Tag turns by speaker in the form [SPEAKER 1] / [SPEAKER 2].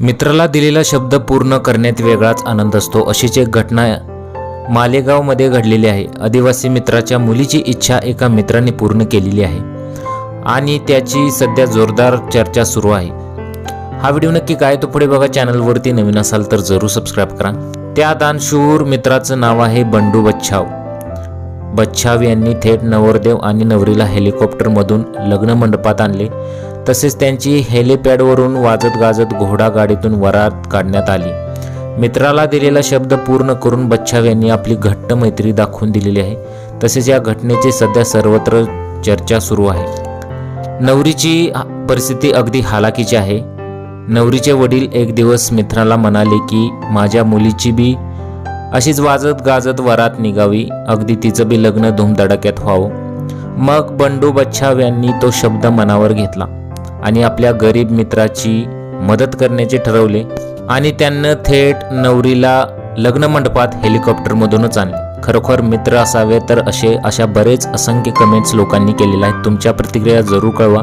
[SPEAKER 1] मित्राला दिलेला शब्द पूर्ण करण्यात वेगळाच आनंद असतो अशीच एक घटना मालेगावमध्ये घडलेली आहे. आदिवासी मित्राच्या मुलीची इच्छा एका मित्राने पूर्ण केलेली आहे आणि त्याची सध्या जोरदार चर्चा सुरू आहे. हा व्हिडिओ नक्की काय तो पुढे बघा. चॅनलवरती नवीन असाल तर जरूर सबस्क्राईब करा. त्या दानशूर मित्राचं नाव आहे बंडू बच्छाव. बच्छाव यांनी थेट नवरदेव आणि नवरीला हेलिकॉप्टरमधून लग्न मंडपात आणले. तसेच त्यांची हेलिपॅडवरून वाजत गाजत घोडा गाडीतून वरात काढण्यात आली. मित्राला दिलेला शब्द पूर्ण करून बच्छाव यांनी आपली घट्ट मैत्री दाखवून दिलेली आहे. तसेच या घटनेची सध्या सर्वत्र चर्चा सुरू आहे. नवरीची परिस्थिती अगदी हालाकीची आहे. नवरीचे वडील एक दिवस मित्राला म्हणाले की माझ्या मुलीची बी अशीच वाजत गाजत वरात निघावी. अगदी तिचं बी लग्न धूमधडाक्यात व्हावं. मग बंडू बच्छाव यांनी तो शब्द मनावर घेतला. आणि आपल्या गरीब मित्राची मदत करण्याचे ठरवले आणि त्यांना थेट नवरीला लग्न मंडपात हेलिकॉप्टरमधूनच आणले. खरोखर मित्र असावे तर असे अशा बरेच असंख्य कमेंट्स लोकांनी केलेले आहेत. तुमच्या प्रतिक्रिया जरूर कळवा.